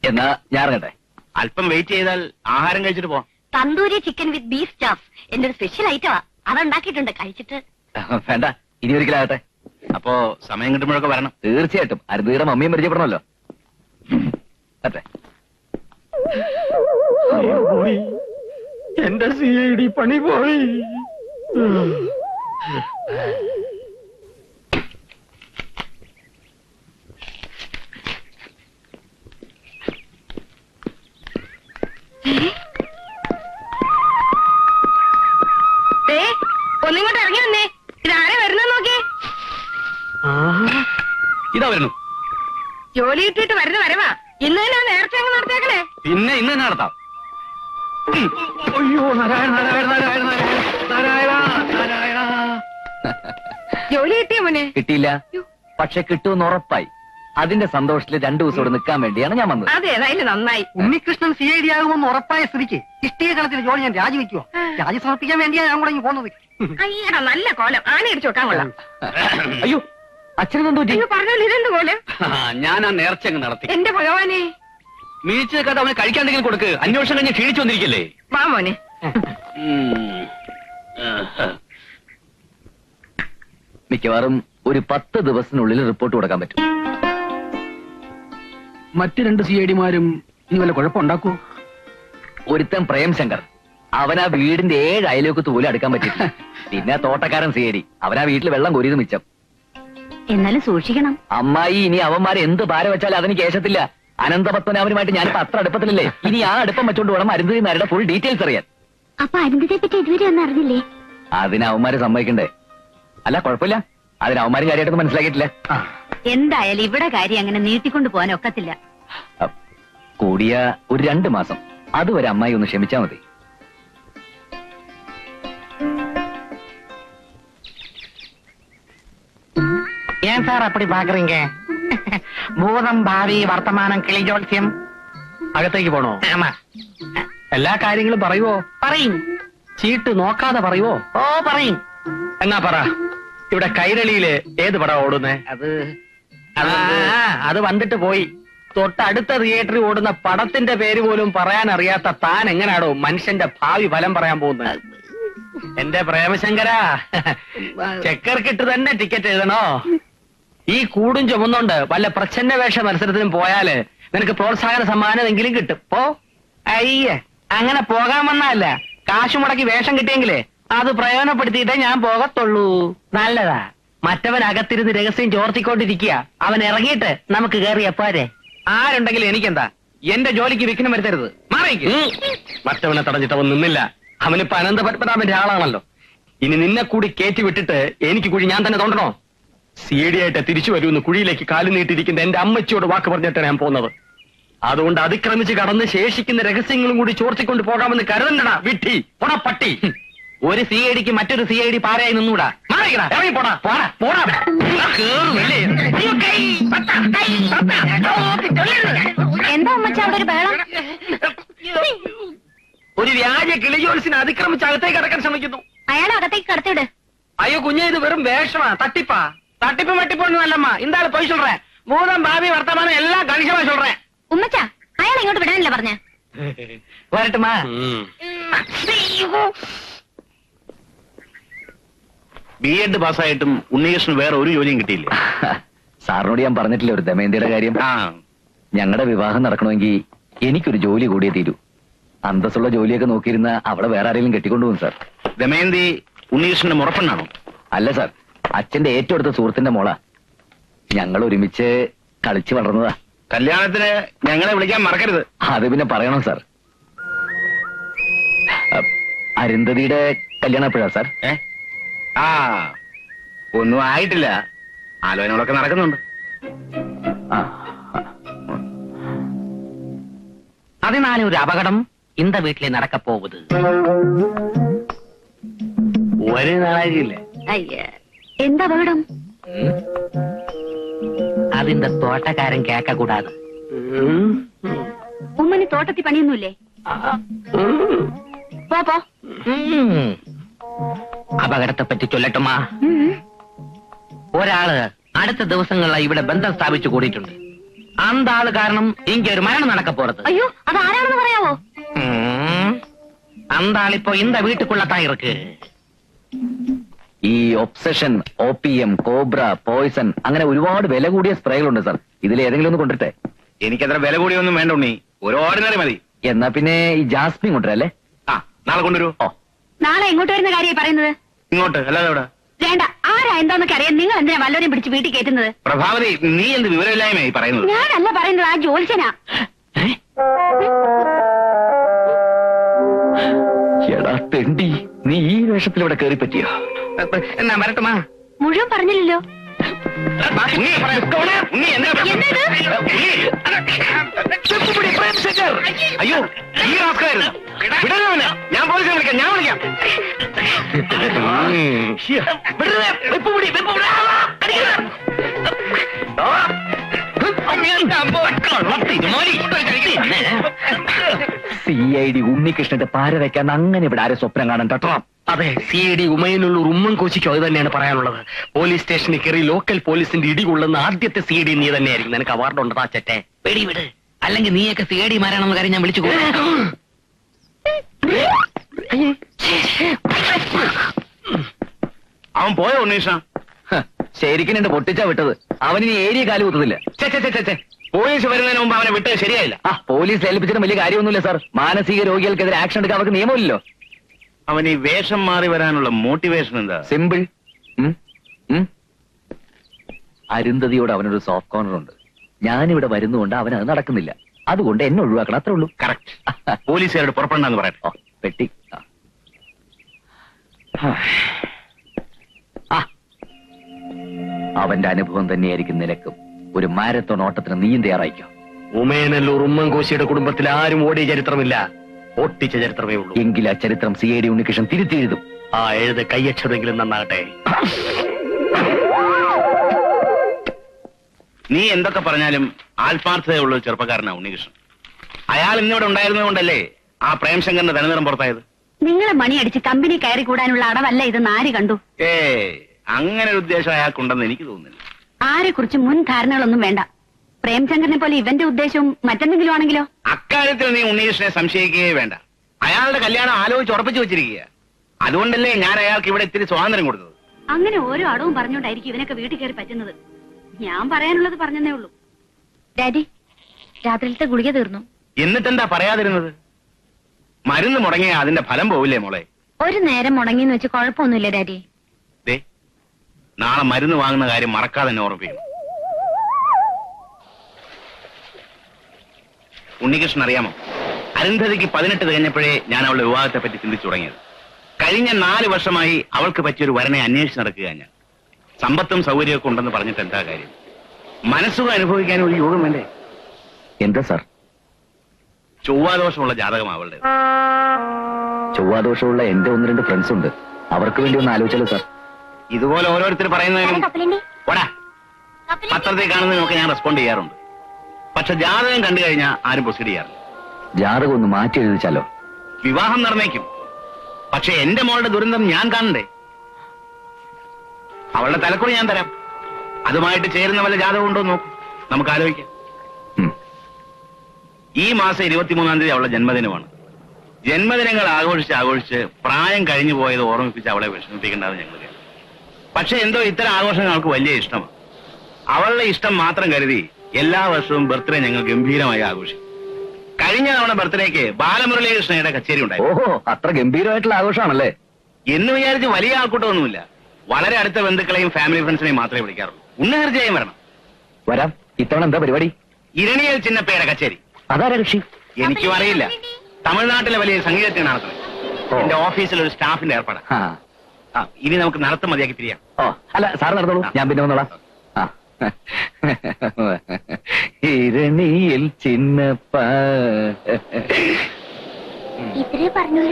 എന്നാ ഞാൻ ഇറങ്ങട്ടെ. അല്പം വെയിറ്റ് ചെയ്താൽ ആഹാരം കഴിച്ചിട്ട് പോവാം. Tandoori chicken with beef staff എന്റെ ഒരു സ്പെഷ്യൽ ഐറ്റമാ അതുണ്ടാക്കിയിട്ടുണ്ട് കഴിച്ചിട്ട്. വേണ്ട. ഇനി ഒരിക്കലാകട്ടെ. അപ്പോ സമയം കിട്ടുമ്പോഴൊക്കെ വരണം. തീർച്ചയായിട്ടും. അരുതീടെ മമ്മിയും പരിചയപ്പെടണമല്ലോ. അതെ പോയി. എന്റെ സി ഐ ഡി പണി പോയി. ഒന്നിങ്ങോട്ട് ഇറങ്ങി വന്നേ. ഇതാരെ വരുന്ന നോക്കി. ഇതാ വരുന്നു. ജോലി കിട്ടിയിട്ട് വരുന്ന വരവാ. ഇന്ന് തന്നെ നേരത്തെ അങ്ങ് നടത്തിയേക്കണേ പിന്നെ ഇന്ന് തന്നെ നടത്താം. അയ്യോ നാരായണ നാരായണ നാരായണ നാരായണ നാരായണ ജോലി കിട്ടിയ മോനെ? കിട്ടിയില്ല. പക്ഷെ കിട്ടുമെന്ന് ഉറപ്പായി. അതിന്റെ സന്തോഷത്തിൽ രണ്ടു ദിവസം ഇവിടെ നിൽക്കാൻ വേണ്ടിയാണ് ഞാൻ വന്നത്. അതെ ഏതായാലും നന്നായി. ഉണ്ണികൃഷ്ണൻ സി ഐ ഡി ആകുമെന്ന് ഉറപ്പായ സ്ഥിതിക്ക് ഇഷ്ടിക കളത്തിന് ജോലി ഞാൻ രാജിവെക്കുവോ. രാജി സമർപ്പിക്കാൻ വേണ്ടിയാണ് ഞാൻ കൂടെ പോകുന്നത്. അയ്യടാ നല്ല കോലം. ആന ഇടിച്ചു വെക്കാൻ കൊള്ളാം. അയ്യോ അച്ഛനെന്തു പറഞ്ഞോളൂ ഇതെന്ത് കോലം? ഞാൻ ആ നേർച്ച നടത്തി. എന്റെ ഭഗവാനെ. മീച്ചു കഥ അവന് കഴിക്കാണ്ടെങ്കിലും കൊടുക്ക്. അന്വേഷണം കഴിഞ്ഞ് ക്ഷീണിച്ചു വന്നിരിക്കല്ലേ? വാ മോനെ. മിക്കവാറും ഒരു പത്ത് ദിവസത്തിനുള്ളിൽ റിപ്പോർട്ട് കൊടുക്കാൻ പറ്റും. മറ്റു രണ്ട് സി ഐ ഡിമാരും ഇനി വല്ല കുഴപ്പമുണ്ടാക്കൂ? ഒരുത്തൻ പ്രേംശങ്കർ. അവനാ വീടിന്റെ ഏഴ് അയലോക്കത്ത് പോലും അടുക്കാൻ പറ്റില്ല <laughs> പിന്നെ തോട്ടക്കാരൻ സിയേരി അവനാ വീട്ടിൽ വെള്ളം കോരിയത് മിച്ചം. എന്നാലും സൂക്ഷിക്കണം. അമ്മായി ഇനി അവന്മാരെ എന്ത് ഭാരം വെച്ചാലും അതിന് കേശത്തില്ല. അനന്തപത്മനാഭനുമായിട്ട് ഞാനിപ്പോ അത്ര അടുപ്പത്തിലല്ലേ? ഇനി ആ അടുപ്പം വെച്ചോണ്ട് വേണം അരുന്ധതി നാരുടെ ഫുൾ ഡീറ്റെയിൽസ് അറിയാൻ. അപ്പൊ അരുന്ധതിയെ പറ്റി ഇതുവരെ ഒന്നും അറിഞ്ഞില്ലേ? അതിന് അവന്മാരെ സമ്മതിക്കണ്ടേ? അല്ല കുഴപ്പമില്ല. അതിന് അവന്മാരും കാര്യമായിട്ടൊന്നും മനസ്സിലാക്കിയിട്ടില്ല. എന്തായാലും ഇവിടെ കാര്യം അങ്ങനെ നീട്ടിക്കൊണ്ടു പോകാൻ ഒക്കത്തില്ല അ, കൂടിയ ഒരു രണ്ട് മാസം അതുവരെ അമ്മായി ഒന്ന് ക്ഷമിച്ചാ മതി ஏன் சார் அப்படி பாக்குறீங்க ഭൂതം ഭാവി വർത്തമാനം കിളിജോത്സ്യം അകത്തേക്ക് പോണോ ആമാ എല്ലാ കാര്യങ്ങളും പറയുവോ പറയും ചീട്ട് നോക്കാതെ പറയുവോ ഓ പറയും എന്നാ പറ ഇവിടെ കൈരളിയില് ഏത് പടം ഓടുന്നേ അത് ആ, അത് വന്നിട്ട് പോയി. തൊട്ടടുത്ത തിയേറ്ററിൽ ഓടുന്ന പടത്തിന്റെ പേര് പോലും പറയാൻ അറിയാത്ത താൻ എങ്ങനാടോ മനുഷ്യന്റെ ഭാവി ഫലം പറയാൻ പോകുന്നത്? എന്റെ പ്രേമശങ്കര ചെക്കർക്കിട്ട് തന്നെ ടിക്കറ്റ് എഴുതണോ? ഈ കൂടും ചുമന്നുകൊണ്ട് വല്ല പ്രച്ഛന്ന വേഷ മത്സരത്തിനും പോയാൽ നിനക്ക് പ്രോത്സാഹന സമ്മാനം എങ്കിലും കിട്ടും. പോ. അയ്യേ അങ്ങനെ പോകാൻ വന്നല്ല. കാശ് മുടക്കി വേഷം കിട്ടിയെങ്കിലേ അത് പ്രയോജനപ്പെടുത്തിയിട്ടേ ഞാൻ പോകത്തുള്ളൂ. നല്ലതാ. മറ്റവൻ അകത്തിരുന്ന് രഹസ്യം ചോർത്തിക്കൊണ്ടിരിക്കുക. അവൻ ഇറങ്ങിയിട്ട് നമുക്ക് കയറിയ പോരെ. ആരുണ്ടെങ്കിലും എനിക്കെന്താ? എന്റെ ജോലിക്ക് വിഘ്നം വരുത്തരുത്. മാറിക്ക് മറ്റവനെ തടഞ്ഞിട്ട് അവൻ നിന്നില്ല. അവനിപ്പോ അനന്ത പത്മനാഭന്റെ ആളാണല്ലോ. ഇനി നിന്നെ കൂടി കയറ്റി വിട്ടിട്ട് എനിക്ക് കുഴി ഞാൻ തന്നെ തോണ്ടണോ? സി ഡി ആയിട്ട് തിരിച്ചു വരുമെന്ന് കുഴിയിലേക്ക് കാലു നീട്ടിയിരിക്കുന്ന എന്റെ അമ്മച്ചിയോട് വാക്ക് പറഞ്ഞിട്ടാണ് ഞാൻ പോകുന്നത്. അതുകൊണ്ട് അതിക്രമിച്ച് കടന്ന് ശേഷിക്കുന്ന രഹസ്യങ്ങളും കൂടി ചോർത്തിക്കൊണ്ട് പോകാമെന്ന് കരുതണ്ടടാ വിട്ടി പോടാ പട്ടി. ഒരു സി ഐ ഡിക്ക് മറ്റൊരു സി ഐ ഡി പാരയായി നിന്നൂടാ. എന്താ ഒരു ബഹളം? ഒരു വ്യാജ കിളിജോൽസിനെ അതിക്രമിച്ച് അകത്തേക്ക് അടക്കാൻ ശ്രമിക്കുന്നു. അയാൾ അകത്തേക്ക് കടത്തിട് അയ്യോ കുഞ്ഞെ ഇത് വെറും വേഷമാ. തട്ടിപ്പാ. തട്ടിപ്പ് വെട്ടിപ്പൊന്നും അല്ലമ്മ. എന്താണ് പോയി ചൊല്ലേ ഭൂതം ഭാവി വർത്തമാനം എല്ലാം കണിശമായി ചൊല്ലേ ഉമ്മച്ച അയാൾ ഇങ്ങോട്ട് വിടാനല്ല പറഞ്ഞ. വരട്ടുമാ ബി എഡ് പാസ്സായിട്ടും ഉണ്ണികൃഷ്ണൻ വേറെ ഒരു ജോലിയും കിട്ടിയില്ല? <laughs> സാറിനോട് ഞാൻ പറഞ്ഞിട്ടില്ല ഒരു ദമയന്തിയുടെ കാര്യം? ആ. ഞങ്ങളുടെ വിവാഹം നടക്കണമെങ്കിൽ എനിക്കൊരു ജോലി കൂടിയേ തീരൂ. അന്തസ്സുള്ള ജോലിയൊക്കെ നോക്കിയിരുന്ന അവളെ വേറെ ആരെങ്കിലും കെട്ടിക്കൊണ്ടുപോകും സാർ. ദമയന്തി ഉണ്ണികൃഷ്ണന്റെ മുറപ്പെണ്ണാണോ? അല്ല സാർ. അച്ഛന്റെ ഏറ്റവും അടുത്ത സുഹൃത്തിന്റെ മോളാ. ഞങ്ങൾ ഒരുമിച്ച് കളിച്ചു വളർന്നതാ. കല്യാണത്തിന് ഞങ്ങളെ വിളിക്കാൻ മറക്കരുത്. അത് പിന്നെ പറയണം സാർ. അ, അരുന്ധതിയുടെ കല്യാണം എപ്പോഴാ സാർ? ആ ഒന്നും ആയിട്ടില്ല. ആലോചനകളൊക്കെ നടക്കുന്നുണ്ട്. അതിനാലെ ഒരു അപകടം ഇന്ത വീട്ടിലെ നടക്കപ്പോവത് ഒരു നാളാകില്ലേ അയ്യ എന്താ അപകടം? അതിന്റെ തോട്ടക്കാരൻ കേക്ക കൂടാതെ ഉമ്മന് തോട്ടത്തിൽ പണിയൊന്നുമില്ലേ? പോ പോ. അപകടത്തെ പറ്റി ചൊല്ലട്ടുമാ. ഒരാൾ അടുത്ത ദിവസങ്ങളിലായി ഇവിടെ ബന്ധം സ്ഥാപിച്ചു കൂടിയിട്ടുണ്ട്. അന്താൾ കാരണം ഇങ്ങനെ ഒരു മരണം നടക്കപ്പോറത് അയ്യോ അത് ആരാണെന്ന് പറയാവോ? അന്താളിപ്പോ ഇന്ത വീട്ടുക്കുള്ളത്താ ഇറക്ക് ഈ obsession O P M cobra poison അങ്ങനെ ഒരുപാട് വില കൂടിയ സ്പ്രേകളുണ്ട് സാർ. ഇതിൽ ഏതെങ്കിലും ഒന്ന് കൊണ്ടിട്ടെ എനിക്കത്ര വില കൂടിയൊന്നും വേണ്ട ഉണ്ണി. ഒരു ഓർഡിനറി മതി. എന്നാ പിന്നെ ഈ ജാസ്മിൻ കൊണ്ടുവരല്ലേ ആ നാളെ കൊണ്ടുവരൂ. ഓ. നാളെ എങ്ങോട്ട് വരുന്ന കാര്യമായി പറയുന്നത്? ഇങ്ങോട്ട് അല്ലാതെ എവിടെ? വേണ്ട ആരാ എന്താന്നൊക്കെ അറിയാൻ നിങ്ങൾ എന്തിനാ വല്ലവരെയും പിടിച്ച് വീട്ടിൽ കയറ്റുന്നത്? പ്രഭാവതി നീ എന്ത് വിവരമില്ലായ്മയായി പറയുന്നത്? ഞാനല്ല പറയുന്നത് ആ ജോത്സ്യനാ എടാ തെണ്ടി നീ ഈ വേഷത്തിൽ ഇവിടെ കയറി പറ്റിയോ എന്നാ വരട്ടുമാ മുഴുവൻ പറഞ്ഞില്ലല്ലോ. അയ്യോ ഈ റാസ്കായിരുന്നു വിടരുത് അവനെ. ഞാൻ പോലീസിനെ വിളിക്കാം ഞാൻ വിളിക്കാം. വിടരുത്. ആ, അടിക്കരുത്. ആ. കള്ളത്തിരുമോലി. സി ഐ ഡി ഉണ്ണികൃഷ്ണന്റെ പാര വയ്ക്കാൻ അങ്ങനെ ഇവിടെ ആരെ സ്വപ്നം കാണാൻ തട്ടണം അതെ സി ഐ ഡി ഉമയനുള്ള ഉമ്മൻ കോശിക്കോ അത് തന്നെയാണ് പറയാനുള്ളത്. പോലീസ് സ്റ്റേഷനിൽ കയറി ലോക്കൽ പോലീസിന്റെ ഇടി കൊള്ളുന്ന ആദ്യത്തെ സി ഐ ഡി നീ തന്നെയായിരിക്കും. നിനക്ക് അവാർഡ് ഉണ്ട് താച്ചറ്റെ പേടി വിട്. അല്ലെങ്കിൽ നീയൊക്കെ സി ഐ ഡി മാരാണെന്ന കാര്യം ഞാൻ വിളിച്ചു അവൻ പോയോ ഉണ്ണീഷ? ശരിക്കും എന്റെ പൊട്ടിച്ചാ വിട്ടത്. അവനിനി ഏരിയ കാലു കുത്തതില്ല പോലീസ് വരുന്നതിന് മുമ്പ് അവനെ വിട്ടത് ശരിയായില്ല. ആ പോലീസ് ഏൽപ്പിച്ചിട്ട് വലിയ കാര്യമൊന്നുമില്ല സാർ മാനസിക രോഗികൾക്കെതിരെ ആക്ഷൻ എടുക്കാൻ അവർക്ക് നിയമമില്ലല്ലോ. അവൻ ഈ വേഷം മാറി വരാനുള്ള മോട്ടിവേഷൻ എന്താ? സിമ്പിൾ? അരുന്ധതിയോട് അവനൊരു സോഫ്റ്റ് കോർണർ ഉണ്ട്. ഞാനിവിടെ വരുന്നുകൊണ്ട് അവൻ അത് നടക്കുന്നില്ല. അതുകൊണ്ട് എന്നെ ഒഴിവാക്കണം അത്രേ ഉള്ളൂ. കറക്റ്റ് പോലീസുകാരോട് പുറപ്പെടണെന്ന് പറയട്ടോ. പെട്ടി. അവന്റെ അനുഭവം തന്നെയായിരിക്കും നിനക്കും. ഒരു മാരത്തോൺ ഓട്ടത്തിന് നീയും തയ്യാറായിക്കോ ഉമേനല്ലൂർ ഉമ്മൻ കോശിയുടെ കുടുംബത്തിൽ ആരും ഓടിയ ചരിത്രമില്ല. ഒട്ടിച്ച ചരിത്രമേ ഉള്ളൂ. എങ്കിൽ ആ ചരിത്രം സി ഐ ഡി ഉണ്ണികൃഷ്ണൻ തിരുത്തിയെഴുതും. ആ എഴുത് കയ്യക്ഷരമെങ്കിലും നന്നാകട്ടെ. നീ എന്തൊക്കെ പറഞ്ഞാലും ആത്മാർത്ഥതയുള്ള ഒരു ചെറുപ്പക്കാരനാ ഉണ്ണികൃഷ്ണൻ. അയാൾ ഇന്നിവിടെ ഉണ്ടായിരുന്നത് കൊണ്ടല്ലേ ആ പ്രേംശങ്കറിന്റെ തനിനിറം പുറത്തായത്? നിങ്ങളെ മണിയടിച്ച് കമ്പനി കയറി കൂടാനുള്ള അടവല്ല ഇത് നാര് കണ്ടു. ഏ അങ്ങനെ ഒരു ഉദ്ദേശം അയാൾക്കുണ്ടെന്ന് എനിക്ക് തോന്നുന്നില്ല. ആരെ കുറിച്ച് മുൻ ധാരണകളൊന്നും വേണ്ട. പ്രേംശങ്കറിനെ പോലെ ഇവന്റെ ഉദ്ദേശവും മറ്റെന്തെങ്കിലും ആണെങ്കിലോ? അക്കാര്യത്തിൽ നീ ഉണ്ണികൃഷ്ണനെ സംശയിക്കുകയേ വേണ്ട. അയാളുടെ കല്യാണം ആലോചിച്ച് ഉറപ്പിച്ചു വെച്ചിരിക്കുക. അതുകൊണ്ടല്ലേ ഞാൻ അയാൾക്ക് ഇവിടെ ഇത്തിരി സ്വാതന്ത്ര്യം കൊടുത്തത്? അങ്ങനെ ഓരോ അടവും പറഞ്ഞോണ്ടായിരിക്കും ഇവനൊക്കെ വീട്ടിൽ കയറി പറ്റുന്നത്. ഞാൻ പറയാനുള്ളത് പറഞ്ഞതേ ഉള്ളൂ. ഡാഡി രാത്രിയിലത്തെ ഗുളിക തീർന്നു. എന്നിട്ടെന്താ പറയാതിരുന്നത്? മരുന്ന് മുടങ്ങിയ അതിന്റെ ഫലം പോവില്ലേ മോളെ? ഒരു നേരം മുടങ്ങിന്ന് വെച്ച് കുഴപ്പമൊന്നുമില്ല ഡാഡി. ദേ നാളെ മരുന്ന് വാങ്ങുന്ന കാര്യം മറക്കാതെ തന്നെ ഓർമ്മിപ്പിക്കണം ഉണ്ണികൃഷ്ണൻ അറിയാമോ? അരുന്ധതിക്ക് പതിനെട്ട് തികഞ്ഞപ്പോഴേ ഞാൻ അവളുടെ വിവാഹത്തെ പറ്റി ചിന്തിച്ചു തുടങ്ങിയത്. കഴിഞ്ഞ നാല് വർഷമായി അവൾക്ക് പറ്റിയൊരു വരനെ അന്വേഷിച്ച് നടക്കുക ഞാൻ. സമ്പത്തും സൗകര്യമൊക്കെ ഉണ്ടെന്ന് പറഞ്ഞിട്ട് എന്താ കാര്യം? മനസ്സുഖം അനുഭവിക്കാൻ ഒരു യോഗം വേണ്ടേ? എന്താ സാർ? ചൊവ്വാദോഷമുള്ള ജാതകം അവളുടെ ചൊവ്വാദോഷമുള്ള എന്റെ ഒന്ന് രണ്ട് ഫ്രണ്ട്സ് ഉണ്ട്. അവർക്ക് വേണ്ടി ഒന്ന് ആലോചിച്ചല്ലോ സാർ? ഇതുപോലെ ഓരോരുത്തർ പറയുന്നതിനും പത്രത്തിൽ കാണുന്നതിനൊക്കെ ഞാൻ റെസ്പോണ്ട് ചെയ്യാറുണ്ട്. പക്ഷെ ജാതകം കണ്ടു കഴിഞ്ഞാൽ ആരും പ്രൊസീഡ് ചെയ്യാറില്ല. ജാതകം ഒന്ന് മാറ്റി എഴുതിച്ചാലോ? വിവാഹം നിർണയിക്കും. പക്ഷെ എന്റെ മോളുടെ ദുരന്തം ഞാൻ കാണണ്ടേ? അവളുടെ തലക്കുറി ഞാൻ തരാം. അതുമായിട്ട് ചേരുന്ന വല്ല ജാതകം ഉണ്ടോ നോക്കും. നമുക്ക് ആലോചിക്കാം. ഈ മാസം ഇരുപത്തിമൂന്നാം തീയതി അവളുടെ ജന്മദിനമാണ്. ജന്മദിനങ്ങൾ ആഘോഷിച്ച് ആഘോഷിച്ച് പ്രായം കഴിഞ്ഞു പോയത് ഓർമ്മിപ്പിച്ച് അവളെ വിഷമിപ്പിക്കേണ്ടത് ഞങ്ങൾ. പക്ഷെ എന്തോ ഇത്തരം ആഘോഷങ്ങൾ അവൾക്ക് വലിയ ഇഷ്ടമാണ്. അവളുടെ ഇഷ്ടം മാത്രം കരുതി എല്ലാ വർഷവും ബർത്ത്ഡേ ഞങ്ങൾ ഗംഭീരമായി ആഘോഷിക്കും. കഴിഞ്ഞ തവണ ബർത്ത്ഡേക്ക് ബാലമുരളീകൃഷ്ണയുടെ കച്ചേരി ഉണ്ടായി. ഓഹോ അത്ര ഗംഭീരമായിട്ടുള്ള ആഘോഷമാണല്ലേ? എന്ന് വിചാരിച്ച് വലിയ ആൾക്കൂട്ടമൊന്നുമില്ല. വളരെ അടുത്ത ബന്ധുക്കളെയും ഫാമിലി ഫ്രണ്ട്സിനെയും മാത്രമേ വിളിക്കാറുള്ളൂ. ഉണ്ണി തീർച്ചയായും വരണം. വരാം. ഇത്തവണ എന്താ പരിപാടി? ഇരണിയൽ ചിന്നപ്പയുടെ കച്ചേരി. അതാരാ കക്ഷി? എനിക്കും അറിയില്ല. തമിഴ്നാട്ടിലെ വലിയ സംഗീതത്തിന് നടത്തുന്നത് എന്റെ ഓഫീസിൽ ഒരു സ്റ്റാഫിന്റെ ഏർപ്പാടാണ് ഇനി നമുക്ക് നടത്തം മതിയാക്കി തിരിയാം. ഓ അല്ല സാർ നടന്നോളൂ. ഞാൻ പിന്നെ വന്നോളാം. ഇരണിയിൽ ചിന്നപ്പ ഇത്രേ പറഞ്ഞു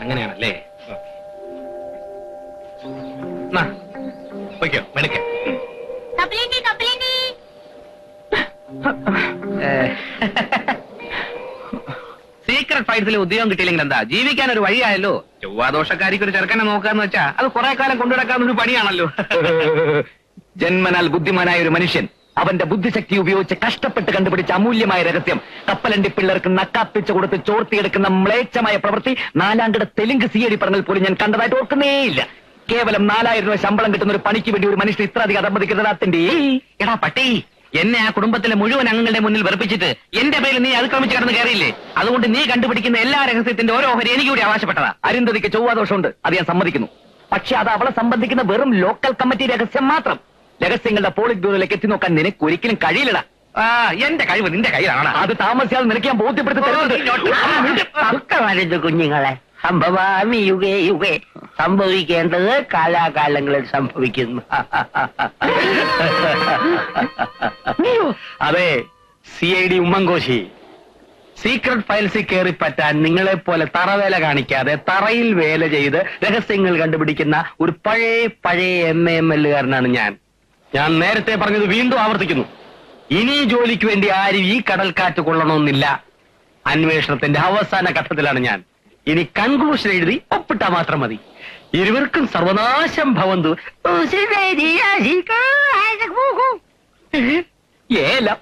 അങ്ങനെയാണല്ലേ? സീക്രട്ട് ഫൈറ്റ്സിൽ ഉദ്യോഗം കിട്ടിയില്ലെങ്കിൽ എന്താ? ജീവിക്കാൻ ഒരു വഴിയായല്ലോ. ചൊവ്വാദോഷക്കാരിക്ക് ഒരു ചെറുക്കനെ നോക്കാന്ന് വെച്ചാ അത് കുറെ കാലം കൊണ്ടുനടക്കാവുന്ന ഒരു പണിയാണല്ലോ. <laughs> ജന്മനാൽ ബുദ്ധിമാനായ ഒരു മനുഷ്യൻ അവന്റെ ബുദ്ധിശക്തി ഉപയോഗിച്ച് കഷ്ടപ്പെട്ട് കണ്ടുപിടിച്ച അമൂല്യമായ രഹസ്യം. കപ്പലണ്ടി പിള്ളേർക്ക് നക്കാപ്പിച്ചു കൊടുത്ത് ചോർത്തിയെടുക്കുന്ന മ്ലേച്ഛമായ പ്രവൃത്തി നാലാംകിട തെലുങ്ക് സി ഐ ഡി പറഞ്ഞാൽ പോലും ഞാൻ കണ്ടതായിട്ട് ഓർക്കുന്നേയില്ല. കേവലം നാലായിരം രൂപ ശമ്പളം കിട്ടുന്ന ഒരു പണിക്ക് വേണ്ടി ഒരു മനുഷ്യൻ ഇത്ര അധികം അധമതിക്കുന്നതാത്തിന്റെ എടാ പട്ടി എന്നെ ആ കുടുംബത്തിലെ മുഴുവൻ അംഗങ്ങളുടെ മുന്നിൽ വെറുപ്പിച്ചിട്ട് എന്റെ പേരിൽ നീ അതിക്രമിച്ച് കടന്ന് കയറിയില്ലേ? അതുകൊണ്ട് നീ കണ്ടുപിടിക്കുന്ന എല്ലാ രഹസ്യത്തിന്റെ ഓരോ ഓഹരി എനിക്ക് കൂടി അവകാശപ്പെട്ടതാ. അരുന്ധതിക്ക് ചൊവ്വാദോഷമുണ്ട് അത് ഞാൻ സമ്മതിക്കുന്നു. പക്ഷെ അത് അവളെ സംബന്ധിക്കുന്ന വെറും ലോക്കൽ കമ്മിറ്റി രഹസ്യം മാത്രം. രഹസ്യങ്ങളുടെ പോളിറ്റ് ബ്യൂറോയിലേക്ക് എത്തി നോക്കാൻ നിനക്ക് ഒരിക്കലും കഴിയില്ലടാ. ആ എന്റെ കഴിവ് നിന്റെ കയ്യിലാണ് അത് താമസിയാതെ നിനക്ക് ഞാൻ ബോധ്യപ്പെടുത്തി തരുന്നുണ്ട്. കുഞ്ഞുങ്ങളെ. സംഭവാമി യുഗേ യുഗേ. സംഭവിക്കേണ്ടത് കാലാകാലങ്ങളിൽ സംഭവിക്കുന്നു. അതെ C I D Oommen Koshy. Secret ഫയൽസിൽ കയറി പറ്റാൻ നിങ്ങളെ പോലെ തറവേല കാണിക്കാതെ തറയിൽ വേല ചെയ്ത് രഹസ്യങ്ങൾ കണ്ടുപിടിക്കുന്ന ഒരു പഴയ പഴയ എം എ എം എല്ലുകാരനാണ് ഞാൻ. ഞാൻ നേരത്തെ പറഞ്ഞത് വീണ്ടും ആവർത്തിക്കുന്നു. ഇനി ജോലിക്ക് വേണ്ടി ആരും ഈ കടൽക്കാറ്റ് കൊള്ളണമെന്നില്ല. അന്വേഷണത്തിന്റെ അവസാന ഘട്ടത്തിലാണ് ഞാൻ. ഇനി കൺക്ലൂഷൻ എഴുതി ഒപ്പിട്ടാ മാത്രം മതി. ഇരുവർക്കും സർവനാശം ഭവന്തു. ഏലം